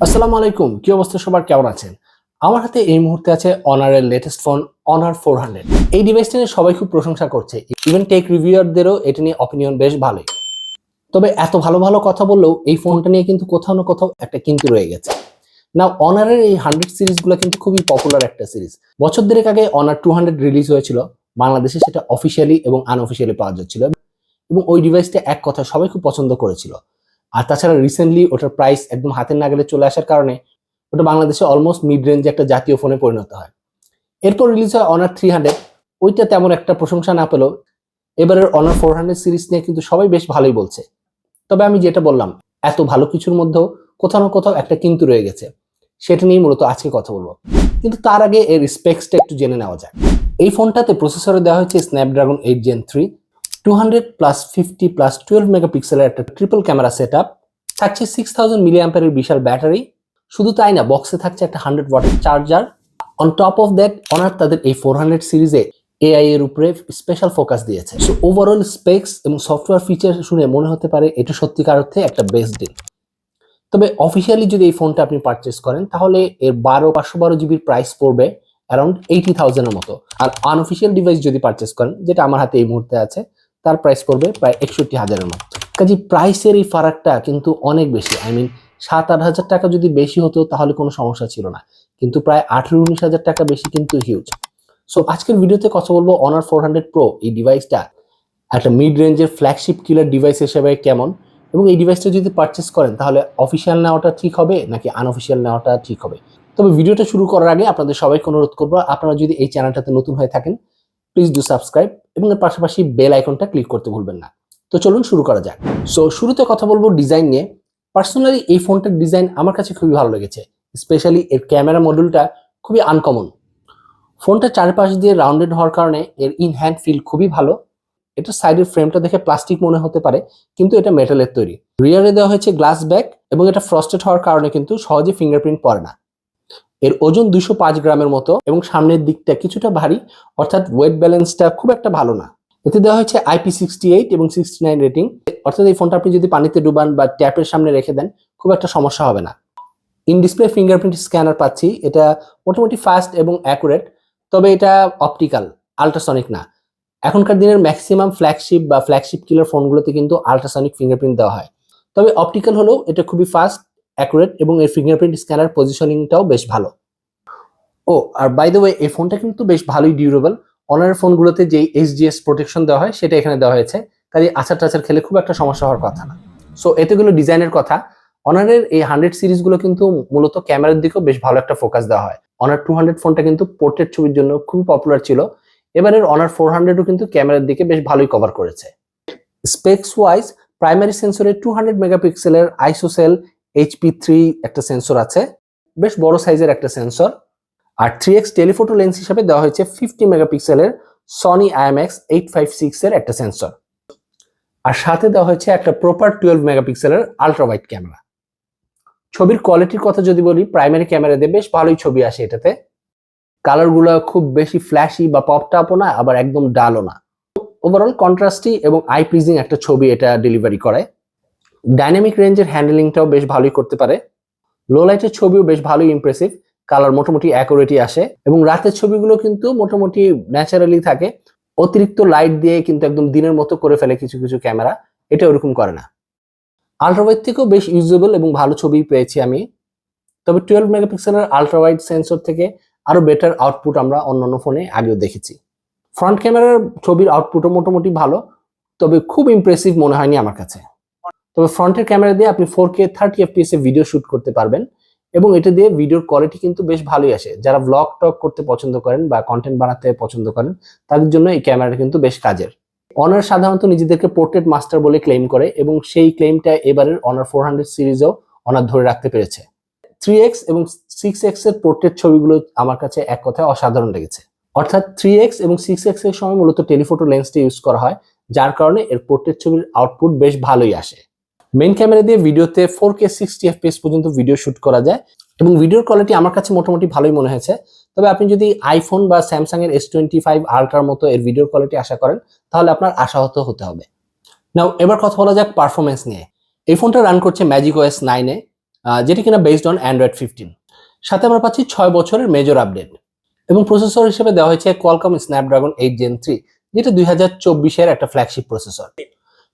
আসসালামু আলাইকুম। কি অবস্থা? সবার কেমন আছেন? আমার হাতে এই মুহূর্তে আছে অনারের latest phone Honor four hundred এই ডিভাইসটা নিয়ে সবাই খুব প্রশংসা করছে। ইভেন টেক রিভিউয়ারদেরও এটা নিয়ে অপিনিয়ন বেশ ভালোই। তবে এত ভালো ভালো কথা বললেও এই ফোনটা নিয়ে কিন্তু কোথাও না কোথাও একটা কিন্তু রয়ে গেছে। না অনারের এই হান্ড্রেড সিরিজগুলো কিন্তু খুবই পপুলার একটা সিরিজ বছর দেড়েক আগে অনার টু হান্ড্রেড রিলিজ হয়েছিল। বাংলাদেশে সেটা অফিসিয়ালি এবং আনঅফিসিয়ালি পাওয়া যাচ্ছিল। এবং ওই ডিভাইসটা এক কথা সবাই খুব পছন্দ করেছিল। আর তাছাড়া রিসেন্টলি ওটার প্রাইস একদম হাতের নাগালে চলে আসার কারণে ওটা বাংলাদেশে অলমোস্ট মিড রেঞ্জে একটা জাতীয় ফোনে পরিণত হয়। এরপর রিলিজ হয় অনার থ্রি হান্ড্রেড ওইটা তেমন একটা প্রশংসা না পেলেও এবারের অনার ফোর হান্ড্রেড সিরিজ নিয়ে কিন্তু সবাই বেশ ভালোই বলছে। তবে আমি যেটা বললাম, এত ভালো কিছুর মধ্যেও কোথাও না কোথাও একটা কিন্তু রয়ে গেছে। সেটা নিয়ে মূলত আজকে কথা বলব। কিন্তু তার আগে এর স্পেক্সটা একটু জেনে নেওয়া যায় এই ফোনটাতে প্রসেসরে দেওয়া হয়েছে Snapdragon eight gen three two hundred plus fifty plus twelve মেগাপিক্সেলের একটা ট্রিপল ক্যামেরা সেট আপ থাকছে সিক্স থাউজেন্ড মিলি বিশাল ব্যাটারি শুধু তাই না বক্সে থাকছে একটা হান্ড্রেড ওয়াটের charger on top of that Honor তাদের এই ফোর হান্ড্রেড সিরিজে এআই এর উপরে স্পেশাল ফোকাস দিয়েছে। সো ওভারঅল স্পেক্স এবং সফটওয়্যার ফিচার শুনে মনে হতে পারে এটা সত্যিকার অর্থে একটা বেস্ট ডিল তবে অফিসিয়ালি যদি এই ফোনটা আপনি পারচেস করেন, তাহলে এর বারো, পাঁচশো বারো জিবির প্রাইস পড়বে অ্যারাউন্ড এইটি থাউজেন্ডের মতো। আর আনঅফিসিয়াল ডিভাইস যদি পারচেস করেন, যেটা আমার হাতে এই মুহূর্তে আছে তার প্রাইস পড়বে প্রায় একষট্টি হাজারের মতো। কাজে প্রাইসের এই ফারাকটা কিন্তু অনেক বেশি। আই মিন সাত আট হাজার টাকা যদি বেশি হতো তাহলে কোনো সমস্যা ছিল না। কিন্তু প্রায় আঠেরো উনিশ হাজার টাকা বেশি কিন্তু হিউজ সো আজকের ভিডিওতে কথা বলব অনার ফোর হান্ড্রেড প্রো এই ডিভাইসটা একটা মিড রেঞ্জের ফ্ল্যাগশিপ কিলার ডিভাইস হিসেবে কেমন? এবং এই ডিভাইসটা যদি পারচেস করেন, তাহলে অফিসিয়াল নেওয়াটা ঠিক হবে নাকি আনঅফিসিয়াল নেওয়াটা ঠিক হবে? তবে ভিডিওটা শুরু করার আগে আপনাদের সবাইকে অনুরোধ করব, আপনারা যদি এই চ্যানেলটাতে নতুন হয়ে থাকেন প্লিজ ডু সাবস্ক্রাইব এবং এর পাশাপাশি বেল আইকনটা ক্লিক করতে ভুলবেন না। তো চলুন শুরু করা যাক। সো শুরুতে কথা বলব ডিজাইন নিয়ে। পার্সোনালি এই ফোনটার ডিজাইন আমার কাছে খুবই ভালো লেগেছে। স্পেশালি এর ক্যামেরা মডিউলটা খুবই আনকমন ফোনটা চারপাশ দিয়ে রাউন্ডেড হওয়ার কারণে এর ইন হ্যান্ড ফিল খুবই ভালো। এটা সাইডের ফ্রেমটা দেখে প্লাস্টিক মনে হতে পারে, কিন্তু এটা মেটালের তৈরি। রিয়ারে দেওয়া হয়েছে গ্লাস ব্যাগ এবং এটা ফ্রস্টেড হওয়ার কারণে কিন্তু সহজে ফিঙ্গারপ্রিন্ট পড়ে না। এর ওজন দুশো পাঁচ গ্রামের মতো এবং সামনের দিকটা কিছুটা ভারী, অর্থাৎ ওয়েট ব্যালেন্সটা খুব একটা ভালো না। এতে দেওয়া হয়েছে আইপি সিক্সটি এইট এবং সিক্সটি নাইন রেটিং অর্থাৎ এই ফোনটা আপনি যদি পানিতে ডুবান বা ট্যাপের সামনে রেখে দেন, খুব একটা সমস্যা হবে না। ইন ডিসপ্লে ফিঙ্গারপ্রিন্ট স্ক্যানার পাচ্ছি। এটা মোটামুটি ফাস্ট এবং অ্যাকুরেট তবে এটা অপটিক্যাল আল্ট্রাসনিক না। এখনকার দিনের ম্যাক্সিমাম ফ্ল্যাগশিপ বা ফ্ল্যাগশিপ কিলার ফোনগুলোতে কিন্তু আল্ট্রাসনিক ফিঙ্গারপ্রিন্ট দেওয়া হয়। তবে অপটিক্যাল হলেও এটা খুবই ফাস্ট অ্যাকুরেট এবং এর ফিঙ্গারপ্রিন্ট স্ক্যানার পজিশনিংটাও বেশ ভালো। ও, আর বাই দ্য ওয়ে এই ফোনটা কিন্তু বেশ ভালোই ডিউরেবল অনারের ফোনগুলোতে যে এইচডিএস প্রোটেকশন দেওয়া হয়, সেটা এখানে দেওয়া হয়েছে। কাজে আচার টাচার খেলে খুব একটা সমস্যা হওয়ার কথা না। সো এতেগুলো ডিজাইনের কথা। অনারের এই হান্ড্রেড সিরিজগুলো কিন্তু মূলত ক্যামেরার দিকেও বেশ ভালো একটা ফোকাস দেওয়া হয়। অনার টু হান্ড্রেড ফোনটা কিন্তু পোর্ট্রেট ছবির জন্য খুবই পপুলার ছিল। এবারের অনার ফোর হান্ড্রেডও কিন্তু ক্যামেরার দিকে বেশ ভালোই কভার করেছে। স্পেক্স ওয়াইজ প্রাইমারি সেন্সরে টু হান্ড্রেড মেগাপিক্সেলের আইসোসেল এইচপি থ্রি একটা সেন্সর আছে, বেশ বড় সাইজের একটা সেন্সর আর থ্রি এক্স টেলিফোটো লেন্স হিসাবে দেওয়া হয়েছে ফিফটি মেগাপিক্সেলের Sony IMX eight five six এর একটা সেন্সর আর সাথে দেওয়া হয়েছে একটা প্রপার টুয়েলভ মেগাপিক্সেলের আলট্রা ওয়াইড ক্যামেরা ছবির কোয়ালিটির কথা যদি বলি প্রাইমারি ক্যামেরা দিয়ে বেশ ভালোই ছবি আসে এটাতে। কালারগুলো খুব বেশি ফ্ল্যাশি বা পপ টাপও না, আবার একদম ডালও না। ওভারঅল কন্ট্রাস্টি এবং আই প্লিজিং একটা ছবি এটা ডেলিভারি করে। ডাইনামিক রেঞ্জের হ্যান্ডেলিংটাও বেশ ভালোই করতে পারে। লো লাইটের ছবিও বেশ ভালোই ইমপ্রেসিভ কালার মোটামুটি অ্যাকুরেটই আসে এবং রাতের ছবিগুলো কিন্তু মোটামুটি ন্যাচারালি থাকে। অতিরিক্ত লাইট দিয়ে কিন্তু একদম দিনের মতো করে ফেলে কিছু কিছু ক্যামেরা এটা ওরকম করে না। আলট্রাওয়াইড থেকেও বেশ ইউজেবল এবং ভালো ছবি পেয়েছি আমি। তবে টুয়েলভ মেগাপিক্সেলের আলট্রাওয়াইড সেন্সর থেকে আরও বেটার আউটপুট আমরা অন্যান্য ফোনে আগেও দেখেছি। ফ্রন্ট ক্যামেরার ছবির আউটপুটও মোটামুটি ভালো, তবে খুব ইমপ্রেসিভ মনে হয়নি আমার কাছে। তবে ফ্রন্টের ক্যামেরা দিয়ে আপনি ফোর কে থার্টি এফপিএস এ ভিডিও শুট করতে পারবেন এবং এটা দিয়ে ভিডিওর কোয়ালিটি কিন্তু বেশ ভালোই আসে। যারা ব্লগ টক করতে পছন্দ করেন বা কন্টেন্ট বানাতে পছন্দ করেন, তাদের জন্য এই ক্যামেরাটা কিন্তু বেশ কাজের। অনার সাধারণত নিজেদেরকে পোর্ট্রেট মাস্টার বলে ক্লেম করে এবং সেই ক্লেমটা এবারের অনার ফোর হান্ড্রেড সিরিজেও অনার ধরে রাখতে পেরেছে। থ্রি এক্স এবং সিক্স এক্সের পোর্ট্রেট ছবিগুলো আমার কাছে এক কথায় অসাধারণ লেগেছে। অর্থাৎ থ্রি এক্স এবং সিক্স এক্সের সময় মূলত টেলিফোটো লেন্সটা ইউজ করা হয়, যার কারণে এর পোর্ট্রেট ছবির আউটপুট বেশ ভালোই আসে। মেন ক্যামেরা দিয়ে ভিডিওতে four K sixty F FPS পর্যন্ত ভিডিও শুট করা যায় এবং ভিডিওর কোয়ালিটি আমার কাছে মোটামুটি ভালোই মনে হয়েছে। তবে আপনি যদি আইফোন বা স্যামসাং এর এস টোয়েন্টি ফাইভ আলট্রার মতো এর ভিডিওর কোয়ালিটি আশা করেন, তাহলে আপনার আশাহত হতে হবে। নাও এবার কথা বলা যাক পারফরমেন্স নিয়ে। এই ফোনটা রান করছে ম্যাজিক ওএস নাইনে যেটি কিনা বেসড অন অ্যান্ড্রয়েড ফিফটিন সাথে আমরা পাচ্ছি ছয় বছরের মেজর আপডেট এবং প্রসেসর হিসেবে দেওয়া হয়েছে Qualcomm Snapdragon eight gen three যেটা দুই হাজার চব্বিশের একটা ফ্ল্যাগশিপ প্রসেসর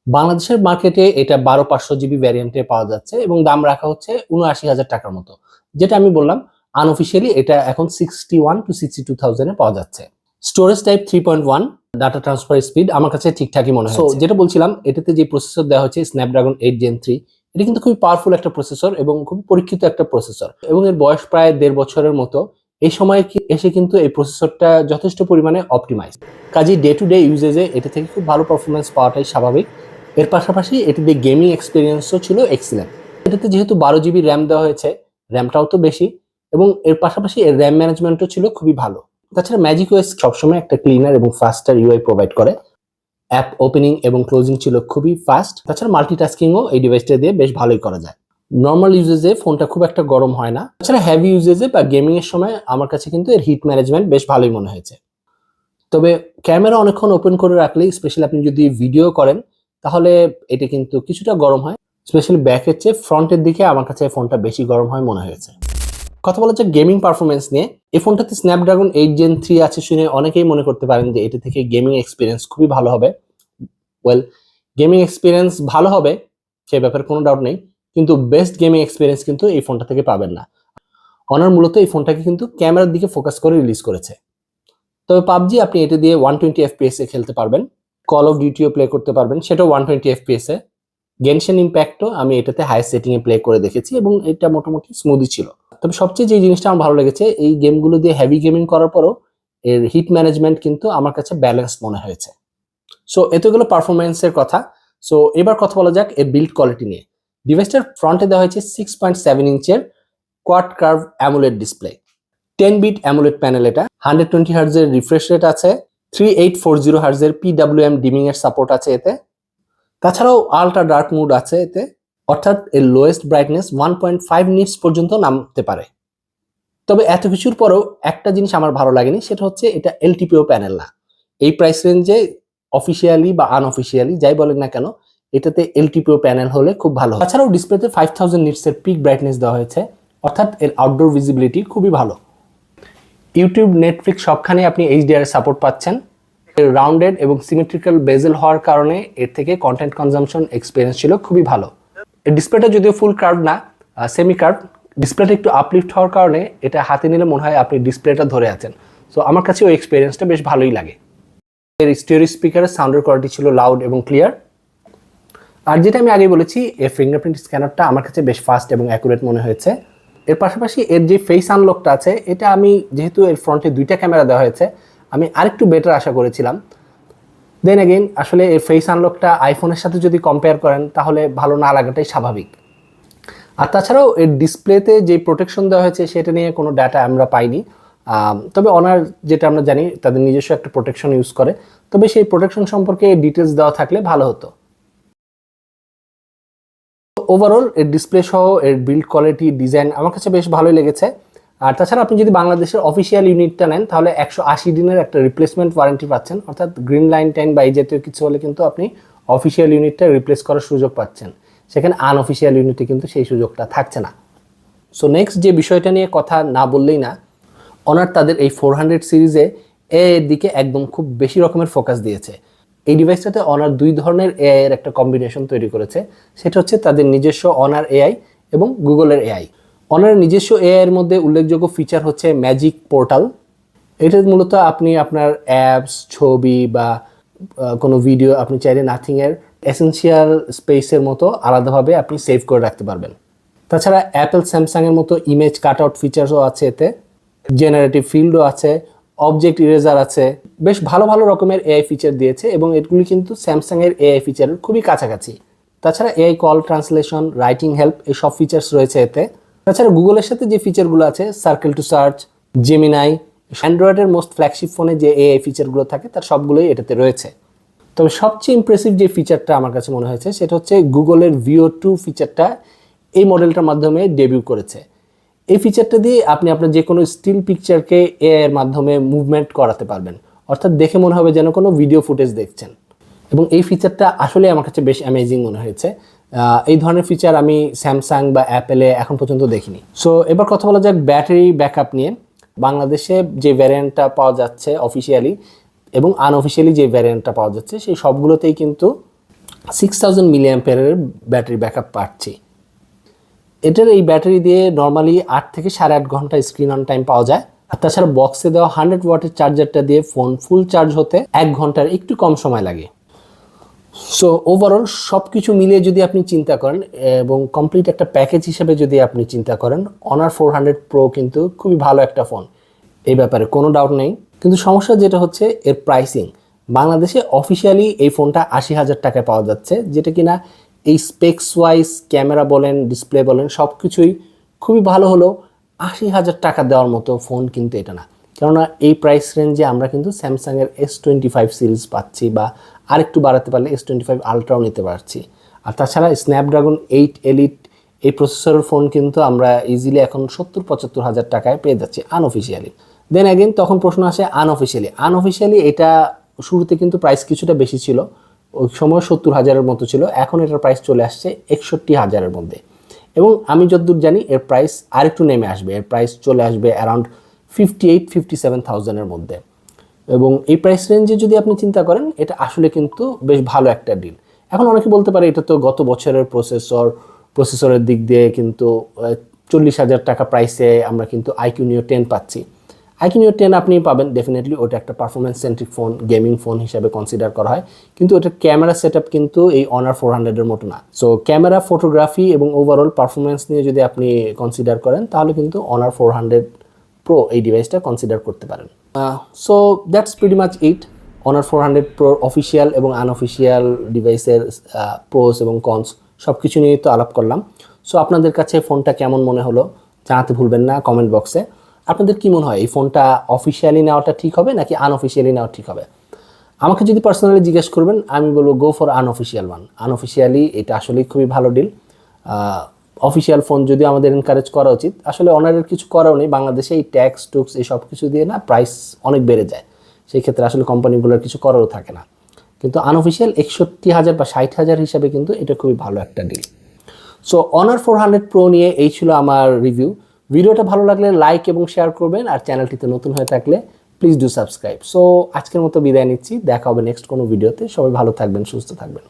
বাংলাদেশের মার্কেটে এটা বারো পাঁচশো জিবি ভ্যারিয়েন্টে পাওয়া যাচ্ছে এবং দাম রাখা হচ্ছে উনআশি হাজার টাকার মতো। যেটা আমি বললাম আনঅফিসিয়ালি এটা এখন sixty one to sixty two থাউজেন্ডে পাওয়া যাচ্ছে। Storage type three point one data transfer speed আমার কাছে ঠিকঠাকই মনে হয় যেটা বলছিলাম এটাতে যে প্রসেসর দেওয়া হচ্ছে স্ন্যাপড্রাগন এইট জেন থ্রি এটা কিন্তু খুবই পাওয়ারফুল একটা প্রসেসর এবং খুবই পরীক্ষিত একটা প্রসেসর এবং এর বয়স প্রায় দেড় বছরের মতো। এই সময় এসে কিন্তু এই প্রসেসরটা যথেষ্ট পরিমাণে অপটিমাইজ কাজেই ডে টু ডে ইউজেজে এটা থেকে খুব ভালো পারফরমেন্স পাওয়াটাই স্বাভাবিক। এর পাশাপাশি এটিতে গেমিং এক্সপিরিয়েন্সও ছিল এক্সিলেন্ট এটাতে যেহেতু বারো জিবি র্যাম দেওয়া হয়েছে র্যামটাও তো বেশি এবং এর পাশাপাশি এর র্যাম ম্যানেজমেন্টও ছিল খুবই ভালো। তাছাড়া ম্যাজিক ওয়েস সবসময় একটা ক্লিনার এবং ফাস্টার ইউআই প্রোভাইড করে। অ্যাপ ওপেনিং এবং ক্লোজিং ছিল খুবই ফাস্ট তাছাড়া মাল্টিটাস্কিংও এই ডিভাইসটা দিয়ে বেশ ভালোই করা যায়। নর্মাল ইউজেজে ফোনটা খুব একটা গরম হয় না। তাছাড়া হেভি ইউজেজে বা গেমিংয়ের সময় আমার কাছে কিন্তু এর হিট ম্যানেজমেন্ট বেশ ভালোই মনে হয়েছে। তবে ক্যামেরা অনেকক্ষণ ওপেন করে রাখলে স্পেশালি আপনি যদি ভিডিও করেন তাহলে এটা কিন্তু কিছুটা গরম হয় স্পেশালি ব্যাকের চেয়ে ফ্রন্টের দিকে আমার কাছে ফোনটা বেশি গরম হয় মনে হয়েছে। কথা বলা যাক গেমিং পারফরমেন্স নিয়ে, এই ফোনটাতে স্ন্যাপড্রাগন এইট জেন থ্রি আছে শুনে অনেকেই মনে করতে পারেন যে এটা থেকে গেমিং এক্সপিরিয়েন্স খুবই ভালো হবে। ওয়েল গেমিং এক্সপিরিয়েন্স ভালো হবে, সে ব্যাপারে কোনো ডাউট নেই, কিন্তু বেস্ট গেমিং এক্সপিরিয়েন্স কিন্তু এই ফোনটা থেকে পাবেন না। অনার মূলত এই ফোনটাকে কিন্তু ক্যামেরার দিকে ফোকাস করে রিলিজ করেছে। তবে পাবজি আপনি এটা দিয়ে ওয়ান টোয়েন্টি এফপিএস খেলতে পারবেন। কল অফ ডিউটিও প্লে করতে পারবেন। সেটাও ওয়ান টোয়েন্টি এফপিএস এ। গেনশন ইম্প্যাক্টও আমি এটাতে হাই সেটিংয়ে প্লে করে দেখেছি এবং এটা মোটামুটি স্মুদি ছিল। তবে সবচেয়ে যে জিনিসটা আমার ভালো লেগেছে, এই গেমগুলো দিয়ে হেভি গেমিং করার পরও এর হিট ম্যানেজমেন্ট কিন্তু আমার কাছে ব্যালেন্স মনে হয়েছে। সো এতগুলো পারফরমেন্সের কথা। সো এবার কথা বলা যাক এর বিল্ড কোয়ালিটি নিয়ে। ডিভাইসটার ফ্রন্টে দেওয়া হয়েছে six point seven ইঞ্চের quad curve AMOLED display ten bit AMOLED panel এটা। হান্ড্রেড টোয়েন্টি হার্জের রিফ্রেশ রেট আছে। থ্রি এইট ফোর জিরো হার্জের পিডাব্লিউএম ডিমিং এর সাপোর্ট আছে এতে। তাছাড়াও আলট্রা ডার্ক মুড আছে এতে। অর্থাৎ এর lowest brightness one point five nits পর্যন্ত নামতে পারে। তবে এত কিছুর পরেও একটা জিনিস আমার ভালো লাগেনি, সেটা হচ্ছে এটা এলটিপিও প্যানেল না। এই প্রাইস রেঞ্জে অফিসিয়ালি বা আনঅফিসিয়ালি যাই বলেন না কেন, এটাতে এলটিপিও প্যানেল হলে খুব ভালো তাছাড়াও ডিসপ্লেতে ফাইভ থাউজেন্ড নিটসের পিক ব্রাইটনেস দেওয়া হয়েছে। অর্থাৎ এর আউটডোর ভিজিবিলিটি খুবই ভালো। ইউটিউব, নেটফ্লিক্স সবখানে আপনি এইচডিআর সাপোর্ট পাচ্ছেন। রাউন্ডেড এবং সিমেট্রিক্যাল বেজেল হওয়ার কারণে এর থেকে কন্টেন্ট কনজাম্পশন এক্সপিরিয়েন্স ছিল খুবই ভালো। ডিসপ্লেটা যদিও ফুল কার্ভ না সেমি কার্ভ ডিসপ্লেটা একটু আপলিফট হওয়ার কারণে এটা হাতে নিলে মনে হয় আপনি ডিসপ্লেটা ধরে আছেন। সো আমার কাছে ওই এক্সপিরিয়েন্সটা বেশ ভালোই লাগে। এর স্টিরিও স্পিকারের সাউন্ডের কোয়ালিটি ছিল লাউড এবং ক্লিয়ার আর যেটা আমি আগে বলেছি, এর ফিঙ্গারপ্রিন্ট স্ক্যানারটা আমার কাছে বেশ ফাস্ট এবং অ্যাকুরেট মনে হয়েছে। এর পাশাপাশি এর যে ফেস আনলকটা আছে, এটা আমি যেহেতু এর ফ্রন্টে দুইটা ক্যামেরা দেওয়া হয়েছে, আমি আরেকটু বেটার আশা করেছিলাম। দেন এগেইন আসলে এর ফেস আনলকটা আইফোনের সাথে যদি কম্পেয়ার করেন, তাহলে ভালো না লাগাটাই স্বাভাবিক। আর তাছাড়াও এর ডিসপ্লেতে যে প্রোটেকশন দেওয়া হয়েছে, সেটা নিয়ে কোনো ডাটা আমরা পাইনি। তবে অনার যেটা আমরা জানি, তাদের নিজস্ব একটা প্রোটেকশন ইউজ করে। তবে সেই প্রোটেকশন সম্পর্কে ডিটেলস দেওয়া থাকলে ভালো হতো। ওভারঅল এর ডিসপ্লে সহ এর বিল্ড কোয়ালিটি ডিজাইন আমার কাছে বেশ ভালোই লেগেছে। আর তাছাড়া আপনি যদি বাংলাদেশের অফিসিয়াল ইউনিটটা নেন, তাহলে একশো আশি দিনের একটা রিপ্লেসমেন্ট ওয়ারেন্টি পাচ্ছেন। অর্থাৎ গ্রিন লাইন টাইন বা এই জাতীয় কিছু হলে কিন্তু আপনি অফিসিয়াল ইউনিটটা রিপ্লেস করার সুযোগ পাচ্ছেন। সেখানে আনঅফিসিয়াল ইউনিটে কিন্তু সেই সুযোগটা থাকছে না। সো নেক্সট যে বিষয়টা নিয়ে কথা না বললেই না অনার তাদের এই ফোর হান্ড্রেড সিরিজে এর দিকে একদম খুব বেশি রকমের ফোকাস দিয়েছে। এই ডিভাইসটাতে অনার দুই ধরনের এআই এর একটা কম্বিনেশন তৈরি করেছে। সেটা হচ্ছে তাদের নিজস্ব অনার এআই এবং গুগলের এআই অনার নিজস্ব এআই এর মধ্যে উল্লেখযোগ্য ফিচার হচ্ছে ম্যাজিক পোর্টাল এটা মূলত আপনি আপনার অ্যাপস ছবি বা কোনো ভিডিও আপনি চাইলে নাথিংয়ের এসেন্সিয়াল স্পেসের মতো আলাদাভাবে আপনি সেভ করে রাখতে পারবেন। তাছাড়া অ্যাপেল স্যামসাংয়ের মতো ইমেজ কাট আউট ফিচার্সও আছে এতে। জেনারেটিভ ফিল্ডও আছে। অবজেক্ট ইরেজার আছে। বেশ ভালো ভালো রকমের এআই ফিচার দিয়েছে এবং এগুলি কিন্তু স্যামসাংয়ের এআই ফিচারের খুবই কাছাকাছি। তাছাড়া AI call translation writing help এই সব ফিচার্স রয়েছে এতে। তাছাড়া গুগলের সাথে যে ফিচারগুলো আছে সার্কেল টু সার্চ জেমিনাই অ্যান্ড্রয়েডের মোস্ট ফ্ল্যাগশিপ ফোনে যে এআই ফিচারগুলো থাকে, তার সবগুলোই এটাতে রয়েছে। তবে সবচেয়ে ইমপ্রেসিভ যে ফিচারটা আমার কাছে মনে হয়েছে, সেটা হচ্ছে গুগলের ভিও টু ফিচারটা এই মডেলটার মাধ্যমে ডেবিউ করেছে। এই ফিচারটা দিয়ে আপনি আপনার যে কোনো স্টিল পিকচারকে এর মাধ্যমে মুভমেন্ট করাতে পারবেন। অর্থাৎ দেখে মনে হবে যেন কোনো ভিডিও ফুটেজ দেখছেন। এবং এই ফিচারটা আসলে আমার কাছে বেশ অ্যামেজিং মনে হয়েছে। এই ধরনের ফিচার আমি স্যামসাং বা অ্যাপেলে এখন পর্যন্ত দেখিনি। সো এবার কথা বলা যাক ব্যাটারি ব্যাকআপ নিয়ে। বাংলাদেশে যে ভ্যারিয়েন্টটা পাওয়া যাচ্ছে অফিসিয়ালি এবং আনঅফিসিয়ালি যে ভ্যারিয়েন্টটা পাওয়া যাচ্ছে, সেই সবগুলোতেই কিন্তু সিক্স থাউজেন্ড মিলিয়াম্পেয়ারের ব্যাটারি ব্যাকআপ পাচ্ছি। এটার এই ব্যাটারি দিয়ে নর্মালি আট থেকে সাড়ে আট ঘণ্টা স্ক্রিন অন টাইম পাওয়া যায়। আর তাছাড়া বক্সে দেওয়া হান্ড্রেড ওয়াটের চার্জারটা দিয়ে ফোন ফুল চার্জ হতে এক ঘণ্টার একটু কম সময় লাগে। সো ওভারঅল সব কিছু মিলিয়ে যদি আপনি চিন্তা করেন, এবং কমপ্লিট একটা প্যাকেজ হিসেবে যদি আপনি চিন্তা করেন অনার ফোর হান্ড্রেড প্রো কিন্তু খুবই ভালো একটা ফোন এই ব্যাপারে কোনো ডাউট নেই। কিন্তু সমস্যা যেটা হচ্ছে, এর প্রাইসিং বাংলাদেশে অফিসিয়ালি এই ফোনটা আশি হাজার টাকায় পাওয়া যাচ্ছে, যেটা কিনা এই স্পেক্স ওয়াইজ ক্যামেরা বলেন ডিসপ্লে বলেন সব কিছুই খুবই ভালো হলেও আশি হাজার টাকা দেওয়ার মতো ফোন কিন্তু এটা না। কেননা এই প্রাইস রেঞ্জে আমরা কিন্তু স্যামসাংয়ের এস টোয়েন্টি ফাইভ সিরিজ পাচ্ছি বা আরেকটু বাড়াতে পারলে এস টোয়েন্টি ফাইভ আলট্রাও নিতে পারছি। আর তাছাড়া স্ন্যাপড্রাগন এইট এলিট এই প্রসেসরের ফোন কিন্তু আমরা ইজিলি এখন সত্তর পঁচাত্তর হাজার টাকায় পেয়ে যাচ্ছি আনঅফিসিয়ালি দেন অ্যাগেন তখন প্রশ্ন আসে আনঅফিসিয়ালি আনঅফিসিয়ালি এটা শুরুতে কিন্তু প্রাইস কিছুটা বেশি ছিল। ওই সময় সত্তর হাজারের মতো ছিল, এখন এটার প্রাইস চলে আসছে একষট্টি হাজারের মধ্যে। এবং আমি যতদূর জানি, এর প্রাইস আরেকটু নেমে আসবে, এর প্রাইস চলে আসবে around fifty eight fifty seven থাউজেন্ডের মধ্যে। এবং এই প্রাইস রেঞ্জে যদি আপনি চিন্তা করেন, এটা আসলে কিন্তু বেশ ভালো একটা ডিল এখন অনেকে বলতে পারে, এটা তো গত বছরের প্রসেসর প্রসেসরের দিক দিয়ে কিন্তু চল্লিশ হাজার টাকা প্রাইসে আমরা কিন্তু আইকিউ নিও টেন পাচ্ছি। আইকিউ টেন আপনি পাবেন। ডেফিনেটলি ওটা একটা performance centric phone gaming phone হিসাবে কনসিডার করা হয়। কিন্তু ওটার ক্যামেরা সেট কিন্তু এই অনার ফোর হান্ড্রেডের মতো না। সো ক্যামেরা ফটোগ্রাফি এবং ওভারঅল পারফরমেন্স নিয়ে যদি আপনি কনসিডার করেন, তাহলে কিন্তু অনার ফোর হান্ড্রেড প্রো এই ডিভাইসটা কনসিডার করতে পারেন। So that's pretty much it Honor four hundred pro official এবং আনঅফিসিয়াল ডিভাইসের প্রোস এবং কনস সব কিছু নিয়ে তো আলাপ করলাম। সো আপনাদের কাছে ফোনটা কেমন মনে হলো? জানাতে ভুলবেন না। কমেন্ট বক্সে আপনাদের কি মনে হয়, এই ফোনটা অফিসিয়ালি নেওয়াটা ঠিক হবে নাকি আনঅফিসিয়ালি নেওয়া ঠিক হবে? আমাকে যদি পার্সোনালি জিজ্ঞেস করবেন, আমি বলব go for unofficial one unofficially এটা আসলেই খুবই ভালো ডিল অফিসিয়াল ফোন যদি আমাদের এনকারেজ করা উচিত, আসলে অনারের কিছু করাও নেই। বাংলাদেশে এই ট্যাক্স টুক্স এই সব কিছু দিয়ে না প্রাইস অনেক বেড়ে যায়। সেই ক্ষেত্রে আসলে কোম্পানিগুলোর কিছু করারও থাকে না। কিন্তু আনঅফিসিয়াল একষট্টি হাজার বা ষাট হাজার হিসাবে কিন্তু এটা খুবই ভালো একটা deal so Honor four hundred pro নিয়ে এই ছিল আমার রিভিউ ভিডিওটা ভালো লাগলে লাইক এবং শেয়ার করবেন আর চ্যানেলটিতে নতুন হয়ে থাকলে প্লিজ ডু সাবস্ক্রাইব সো আজকের মতো বিদায় নিচ্ছি। দেখা হবে নেক্সট কোনো ভিডিওতে সবাই ভালো থাকবেন, সুস্থ থাকবেন।